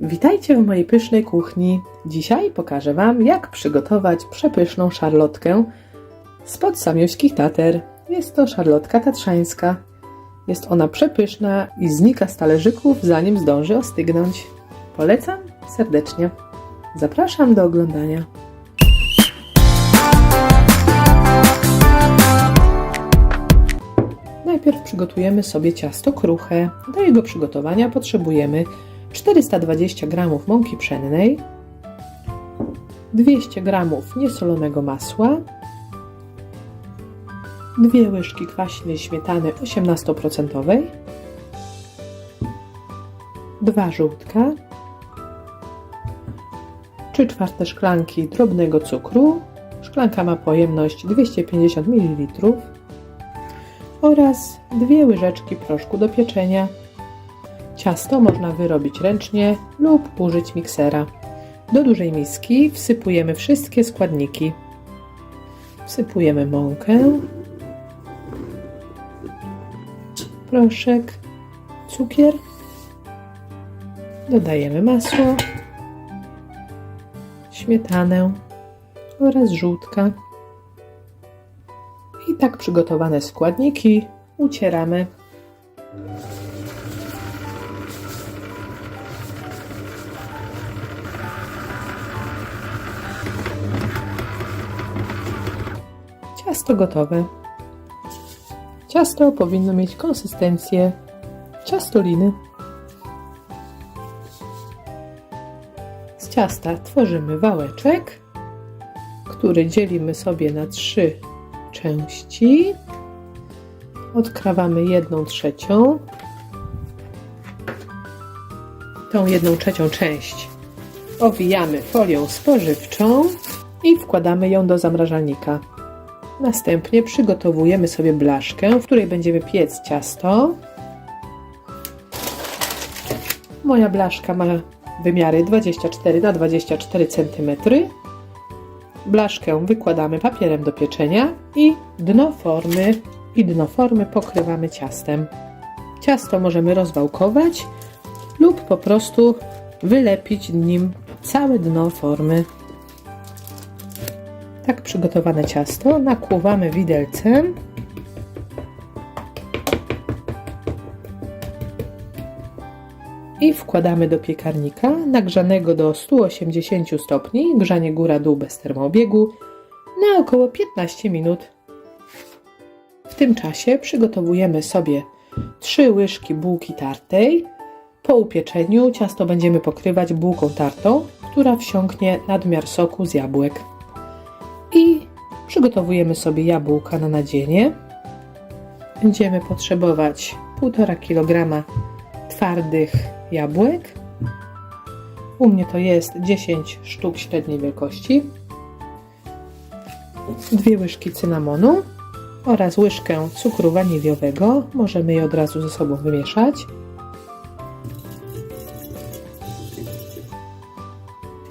Witajcie w mojej pysznej kuchni. Dzisiaj pokażę Wam, jak przygotować przepyszną szarlotkę spod samiowskich tater. Jest to szarlotka tatrzańska. Jest ona przepyszna i znika z talerzyków, zanim zdąży ostygnąć. Polecam serdecznie. Zapraszam do oglądania. Najpierw przygotujemy sobie ciasto kruche. Do jego przygotowania potrzebujemy 420 g mąki pszennej, 200 g niesolonego masła, 2 łyżki kwaśnej śmietany 18%, 2 żółtka, 3 czwarte szklanki drobnego cukru, szklanka ma pojemność 250 ml oraz 2 łyżeczki proszku do pieczenia. Ciasto można wyrobić ręcznie lub użyć miksera. Do dużej miski wsypujemy wszystkie składniki. Wsypujemy mąkę, proszek, cukier, dodajemy masło, śmietanę oraz żółtka. I tak przygotowane składniki ucieramy. Ciasto gotowe. Ciasto powinno mieć konsystencję ciastoliny. Z ciasta tworzymy wałeczek, który dzielimy sobie na trzy części. Odkrawamy jedną trzecią. Tą jedną trzecią część owijamy folią spożywczą i wkładamy ją do zamrażalnika. Następnie przygotowujemy sobie blaszkę, w której będziemy piec ciasto. Moja blaszka ma wymiary 24 na 24 cm. Blaszkę wykładamy papierem do pieczenia i dno formy i dno formy pokrywamy ciastem. Ciasto możemy rozwałkować lub po prostu wylepić nim całe dno formy. Tak przygotowane ciasto nakłuwamy widelcem. I wkładamy do piekarnika nagrzanego do 180 stopni, grzanie góra-dół bez termoobiegu, na około 15 minut. W tym czasie przygotowujemy sobie 3 łyżki bułki tartej. Po upieczeniu ciasto będziemy pokrywać bułką tartą, która wsiąknie nadmiar soku z jabłek. Przygotowujemy sobie jabłka na nadzienie. Będziemy potrzebować 1,5 kg twardych jabłek. U mnie to jest 10 sztuk średniej wielkości. Dwie łyżki cynamonu oraz łyżkę cukru waniliowego. Możemy je od razu ze sobą wymieszać.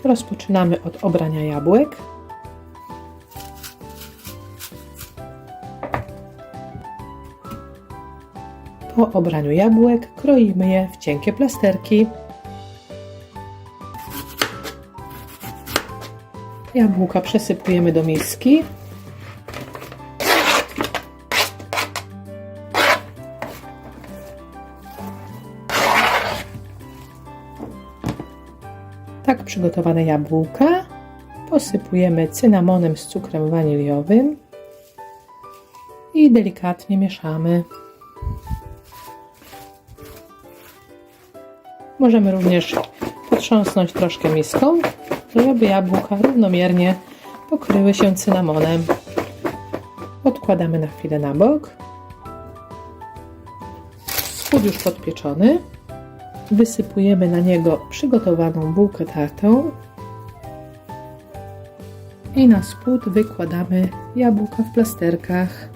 Rozpoczynamy od obrania jabłek. Po obraniu jabłek kroimy je w cienkie plasterki. Jabłka przesypujemy do miski. Tak przygotowane jabłka posypujemy cynamonem z cukrem waniliowym i delikatnie mieszamy. Możemy również potrząsnąć troszkę miską, żeby jabłka równomiernie pokryły się cynamonem. Odkładamy na chwilę na bok. Spód już podpieczony. Wysypujemy na niego przygotowaną bułkę tartą i na spód wykładamy jabłka w plasterkach.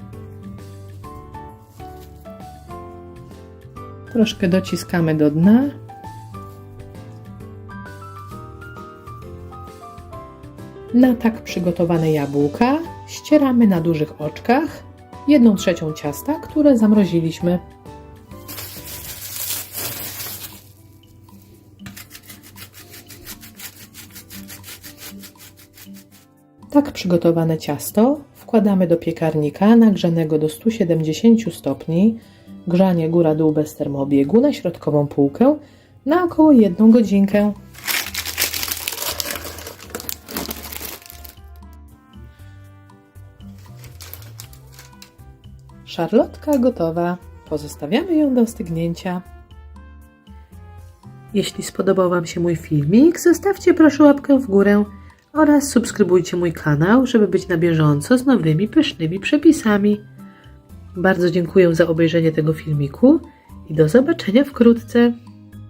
Troszkę dociskamy do dna. Na tak przygotowane jabłka ścieramy na dużych oczkach 1 trzecią ciasta, które zamroziliśmy. Tak przygotowane ciasto wkładamy do piekarnika nagrzanego do 170 stopni, grzanie góra-dół bez termoobiegu na środkową półkę na około 1 godzinkę. Szarlotka gotowa. Pozostawiamy ją do ostygnięcia. Jeśli spodobał Wam się mój filmik, zostawcie proszę łapkę w górę oraz subskrybujcie mój kanał, żeby być na bieżąco z nowymi pysznymi przepisami. Bardzo dziękuję za obejrzenie tego filmiku i do zobaczenia wkrótce.